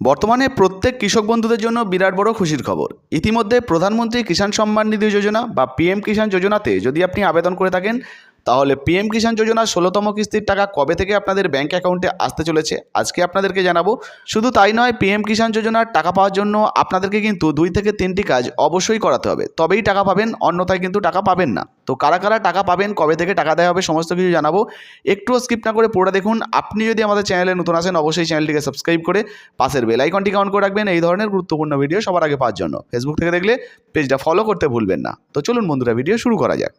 বর্তমানে প্রত্যেক কৃষক বন্ধুদের জন্য বিরাট বড় খুশির খবর। ইতিমধ্যে প্রধানমন্ত্রী কিষাণ সম্মান নিধি যোজনা বা পিএম কিষাণ যোজনাতে যদি আপনি আবেদন করে থাকেন তাহলে পিএম কিষাণ যোজনার ষোলোতম কিস্তির টাকা কবে থেকে আপনাদের ব্যাঙ্ক অ্যাকাউন্টে আসতে চলেছে? আজকে আপনাদেরকে জানাব। শুধু তাই নয় পিএম কিষাণ যোজনার টাকা পাওয়ার জন্য আপনাদেরকে কিন্তু দুই থেকে তিনটি কাজ অবশ্যই করাতে হবে। তবেই টাকা পাবেন, অন্যথায় কিন্তু টাকা পাবেন না। তো কারা কারা টাকা পাবেন, কবে থেকে টাকা দেওয়া হবে সমস্ত কিছু জানাব। একটুও স্কিপ না করে পুরোটা দেখুন। আপনি যদি আমাদের চ্যানেলে নতুন আসেন, অবশ্যই চ্যানেলটিকে সাবস্ক্রাইব করে পাশের বেল আইকনটিকে অন করে রাখবেন এই ধরনের গুরুত্বপূর্ণ ভিডিও সবার আগে পাওয়ার জন্য। ফেসবুক থেকে দেখলে পেজটা ফলো করতে ভুলবেন না। তো চলুন বন্ধুরা ভিডিও শুরু করা যাক।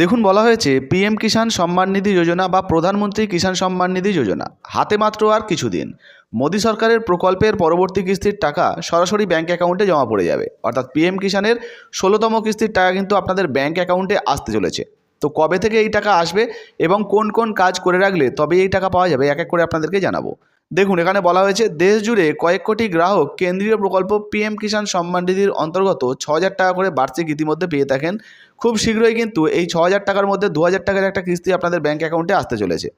দেখুন বলা হয়েছে, পিএম কিষাণ সম্মান নিধি যোজনা বা প্রধানমন্ত্রী কিষাণ সম্মান নিধি যোজনা, হাতে মাত্র আর কিছুদিন। মোদী সরকারের প্রকল্পের পরবর্তী কিস্তির টাকা সরাসরি ব্যাঙ্ক অ্যাকাউন্টে জমা পড়ে যাবে। অর্থাৎ পিএম কিষাণের ষোলোতম কিস্তির টাকা কিন্তু আপনাদের ব্যাঙ্ক অ্যাকাউন্টে আসতে চলেছে। তো কবে থেকে এই টাকা আসবে এবং কোন কোন কাজ করে রাখলে তবে এই টাকা পাওয়া যাবে, এক এক করে আপনাদেরকে জানাব। দেখুন, এখানে বলা হয়েছে, দেশ জুড়ে কয়েক কোটি গ্রাহক কেন্দ্রীয় প্রকল্প পিএম কিষাণ সম্মান নিধির অন্তর্গত ছ হাজার টাকা করে বার্ষিক ইতিমধ্যে পেয়ে থাকেন। খুব শীঘ্রই কিন্তু এই ছ হাজার টাকার মধ্যে দু হাজার টাকার একটা কিস্তি আপনাদের ব্যাঙ্ক অ্যাকাউন্টে আসতে চলেছে।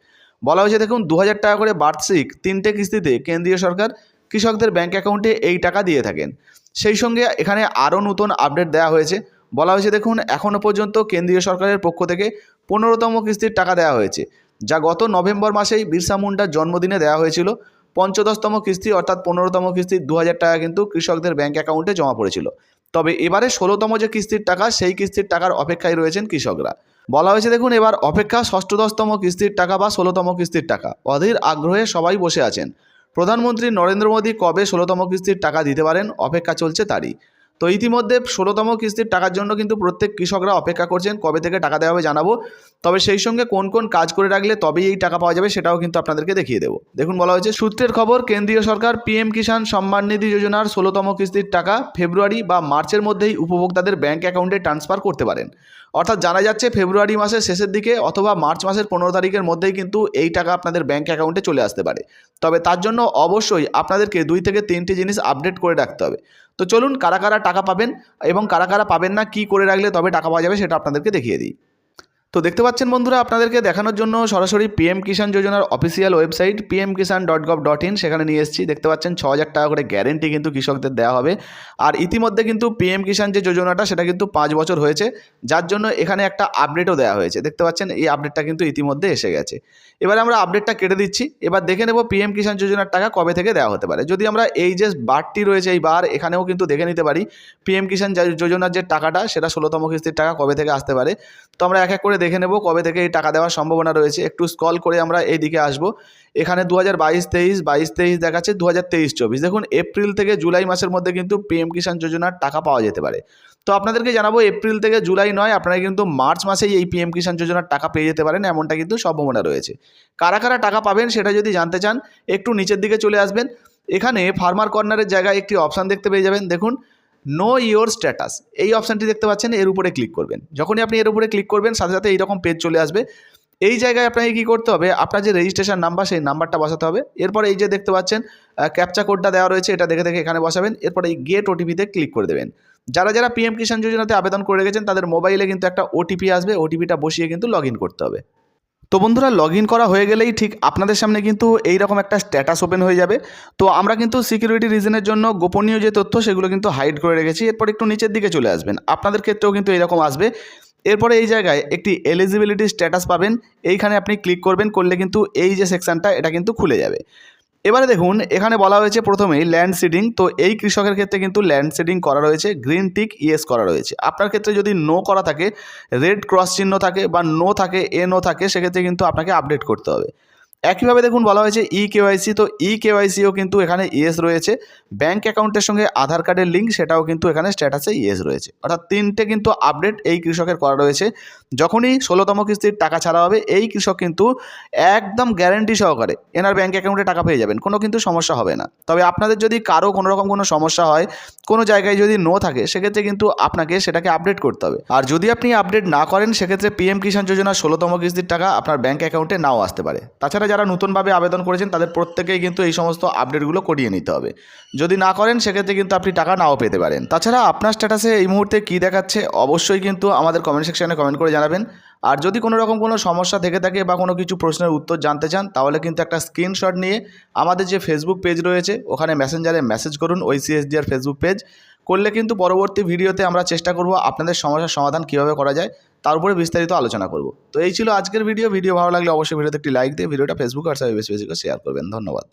বলা হয়েছে, দেখুন দু হাজার টাকা করে বার্ষিক তিনটে কিস্তিতে কেন্দ্রীয় সরকার কৃষকদের ব্যাঙ্ক অ্যাকাউন্টে এই টাকা দিয়ে থাকেন। সেই সঙ্গে এখানে আরও নতুন আপডেট দেওয়া হয়েছে। বলা হয়েছে, দেখুন এখনও পর্যন্ত কেন্দ্রীয় সরকারের পক্ষ থেকে পনেরোতম কিস্তির টাকা দেওয়া হয়েছে। যা গত নভেম্বর মাসেই বিরসা মুন্ডার জন্মদিনে দেওয়া হয়েছিল। পঞ্চদশতম কিস্তি অর্থাৎ পনেরোতম কিস্তি দু হাজার টাকা কিন্তু কৃষকদের ব্যাঙ্ক অ্যাকাউন্টে জমা পড়েছিল। তবে এবারে ষোলোতম যে কিস্তির টাকা, সেই কিস্তির টাকার অপেক্ষায় রয়েছেন কৃষকরা। বলা হয়েছে, দেখুন, এবার অপেক্ষা ষষ্ঠদশতম কিস্তির টাকা বা ষোলোতম কিস্তির টাকা। অধীর আগ্রহে সবাই বসে আছেন। প্রধানমন্ত্রী নরেন্দ্র মোদী কবে ষোলোতম কিস্তির টাকা দিতে পারেন? অপেক্ষা চলছে তারই। তো ইতিমধ্যে ষোলোতম কিস্তির টাকার জন্য কিন্তু প্রত্যেক কৃষকরা অপেক্ষা করছেন, কবে থেকে টাকা দেওয়া হবে জানাব। তবে সেই সঙ্গে কোন কোন কাজ করে রাখলে তবেই এই টাকা পাওয়া যাবে সেটাও কিন্তু আপনাদেরকে দেখিয়ে দেবো। দেখুন বলা হয়েছে, সূত্রের খবর, কেন্দ্রীয় সরকার পিএম কিষাণ সম্মান নিধি যোজনার ষোলোতম কিস্তির টাকা ফেব্রুয়ারি বা মার্চের মধ্যেই উপভোক্তাদের ব্যাংক অ্যাকাউন্টে ট্রান্সফার করতে পারেন। অর্থাৎ জানা যাচ্ছে ফেব্রুয়ারি মাসের শেষের দিকে অথবা মার্চ মাসের পনেরো তারিখের মধ্যেই কিন্তু এই টাকা আপনাদের ব্যাঙ্ক অ্যাকাউন্টে চলে আসতে পারে। তবে তার জন্য অবশ্যই আপনাদেরকে দুই থেকে তিনটি জিনিস আপডেট করে রাখতে হবে। তো চলুন কারা কারা টাকা পাবেন এবং কারা কারা পাবেন না, কি করে রাখলে তবে টাকা পাওয়া যাবে সেটা আপনাদেরকে দেখিয়ে দিই। তো দেখতে পাচ্ছেন বন্ধুরা, আপনাদেরকে দেখানোর জন্য সরাসরি পিএম কিষাণ যোজনার official website PM Kisan dot gov dot in সেখানে নিয়ে এসেছি। দেখতে পাচ্ছেন ছ হাজার টাকা করে গ্যারেন্টি কিন্তু কৃষকদের দেওয়া হবে। আর ইতিমধ্যে কিন্তু পিএম কিষাণ যে যোজনাটা, সেটা কিন্তু পাঁচ বছর হয়েছে। যার জন্য এখানে একটা আপডেটও দেওয়া হয়েছে। দেখতে পাচ্ছেন, এই আপডেটটা কিন্তু ইতিমধ্যে এসে গেছে। এবার আমরা আপডেটটা কেটে দিচ্ছি। এবার দেখে নেব পিএম কিষাণ যোজনার টাকা কবে থেকে দেওয়া হতে পারে। যদি আমরা এই যে বারটি রয়েছে এই বার, এখানেও কিন্তু দেখে নিতে পারি। পিএম কিষাণ যোজনার যে টাকাটা, সেটা ষোলোতম কিস্তির টাকা কবে থেকে আসতে পারে? তো আমরা এক এক করে দেখে নেব কবে থেকে এই টাকা দেওয়ার সম্ভাবনা রয়েছে। একটু স্কল করে আমরা এই দিকে আসব। এখানে দু হাজার বাইশ, তেইশ বাইশ, তেইশ দেখাচ্ছে দু হাজার তেইশ, চব্বিশ। দেখুন, এপ্রিল থেকে জুলাই মাসের মধ্যে কিন্তু পিএম কিষাণ যোজনার টাকা পাওয়া যেতে পারে। তো আপনাদেরকে জানাব, এপ্রিল থেকে জুলাই নয়, আপনারা কিন্তু মার্চ মাসেই এই পিএম কিষাণ যোজনার টাকা পেয়ে যেতে পারেন, এমনটা কিন্তু সম্ভাবনা রয়েছে। কারা কারা টাকা পাবেন সেটা যদি জানতে চান, একটু নিচের দিকে চলে আসবেন। এখানে ফার্মার কর্নারের জায়গায় একটি অপশান দেখতে পেয়ে যাবেন। দেখুন নো ইওর স্ট্যাটাস এই অপশানটি দেখতে পাচ্ছেন, এর উপরে ক্লিক করবেন। যখনই আপনি এর উপরে ক্লিক করবেন, সাথে সাথে এইরকম পেজ চলে আসবে। এই জায়গায় আপনাকে কী করতে হবে? আপনার যে রেজিস্ট্রেশন নাম্বার সেই নাম্বারটা বসাতে হবে। এরপর এই যে দেখতে পাচ্ছেন ক্যাপচা কোডটা দেওয়া রয়েছে, এটা দেখে দেখে এখানে বসাবেন। এরপর এই গেট ওটিপিতে ক্লিক করে দেবেন। যারা যারা পিএম কিষাণ যোজনাতে আবেদন করে রেখেছেন, তাদের মোবাইলে কিন্তু একটা ওটিপি আসবে। ওটিপিটা বসিয়ে কিন্তু লগ করতে হবে। তো বন্ধুরা লগ করা হয়ে গেলেই ঠিক আপনাদের সামনে কিন্তু এই রকম একটা স্ট্যাটাস ওপেন হয়ে যাবে। তো আমরা কিন্তু সিকিউরিটি রিজনের জন্য গোপনীয় যে তথ্য, সেগুলো কিন্তু হাইড করে রেখেছি। এরপর একটু নিচের দিকে চলে আসবেন। আপনাদের ক্ষেত্রেও কিন্তু এরকম আসবে। এরপরে এই জায়গায় একটি এলিজিবিলিটি স্ট্যাটাস পাবেন। এইখানে আপনি ক্লিক করবেন, করলে কিন্তু এই যে সেকশানটা এটা কিন্তু খুলে যাবে। এবারে দেখুন, এখানে বলা হয়েছে প্রথমেই ল্যান্ড সিডিং তো এই কৃষকের ক্ষেত্রে কিন্তু ল্যান্ড সিডিং করা রয়েছে গ্রিন টিক ইয়েস করা রয়েছে। আপনার ক্ষেত্রে যদি নো করা থাকে রেড ক্রস চিহ্ন থাকে বা নো থাকে এ নো থাকে, সেক্ষেত্রে কিন্তু আপনাকে আপডেট করতে হবে। একইভাবে দেখুন বলা হয়েছে ই কেওয়াইসি তো ই কেওয়াইসিও কিন্তু এখানে ইয়েস রয়েছে। ব্যাঙ্ক অ্যাকাউন্টের সঙ্গে আধার কার্ডের লিঙ্ক সেটাও কিন্তু এখানে স্ট্যাটাসে ইয়েস রয়েছে। অর্থাৎ তিনটে কিন্তু আপডেট এই কৃষকের করা রয়েছে। যখনই ষোলোতম কিস্তির টাকা ছাড়া হবে, এই কৃষক কিন্তু একদম গ্যারেন্টি সহকারে এনার ব্যাঙ্ক অ্যাকাউন্টে টাকা পেয়ে যাবেন। কোনো কিন্তু সমস্যা হবে না। তবে আপনাদের যদি কারও কোনো রকম কোনো সমস্যা হয়, কোনো জায়গায় যদি নো থাকে, সেক্ষেত্রে কিন্তু আপনাকে সেটাকে আপডেট করতে হবে। আর যদি আপনি আপডেট না করেন, সেক্ষেত্রে পিএম কিষাণ যোজনা ষোলোতম কিস্তির টাকা আপনার ব্যাঙ্ক অ্যাকাউন্টে নাও আসতে পারে। তাছাড়া হিসাবে যারা নতুনভাবে আবেদন করেছেন, তাদের প্রত্যেকেই কিন্তু এই সমস্ত আপডেটগুলো করিয়ে নিতে হবে। যদি না করেন, সেক্ষেত্রে কিন্তু আপনি টাকা নাও পেতে পারেন। তাছাড়া আপনার স্ট্যাটাসে এই মুহূর্তে কী দেখাচ্ছে, অবশ্যই কিন্তু আমাদের কমেন্ট সেকশনে কমেন্ট করে জানাবেন। আর যদি কোনো রকম কোনো সমস্যা থেকে থাকে বা কোনো কিছু প্রশ্নের উত্তর জানতে চান, তাহলে কিন্তু একটা স্ক্রিনশট নিয়ে আমাদের যে ফেসবুক পেজ রয়েছে, ওখানে মেসেঞ্জারে মেসেজ করুন ওই সিএসডিআর ফেসবুক পেজ করলে কিন্তু পরবর্তী ভিডিওতে আমরা চেষ্টা করব আপনাদের সমস্যার সমাধান কীভাবে করা যায় তার উপরে বিস্তারিত আলোচনা করব। তো এই ছিল আজকের ভিডিও ভিডিও ভালো লাগলে অবশ্যই ভিডিওতে একটি লাইক দিয়ে ভিডিওটা ফেসবুক আর বেশি বেশি করে শেয়ার করবেন। ধন্যবাদ।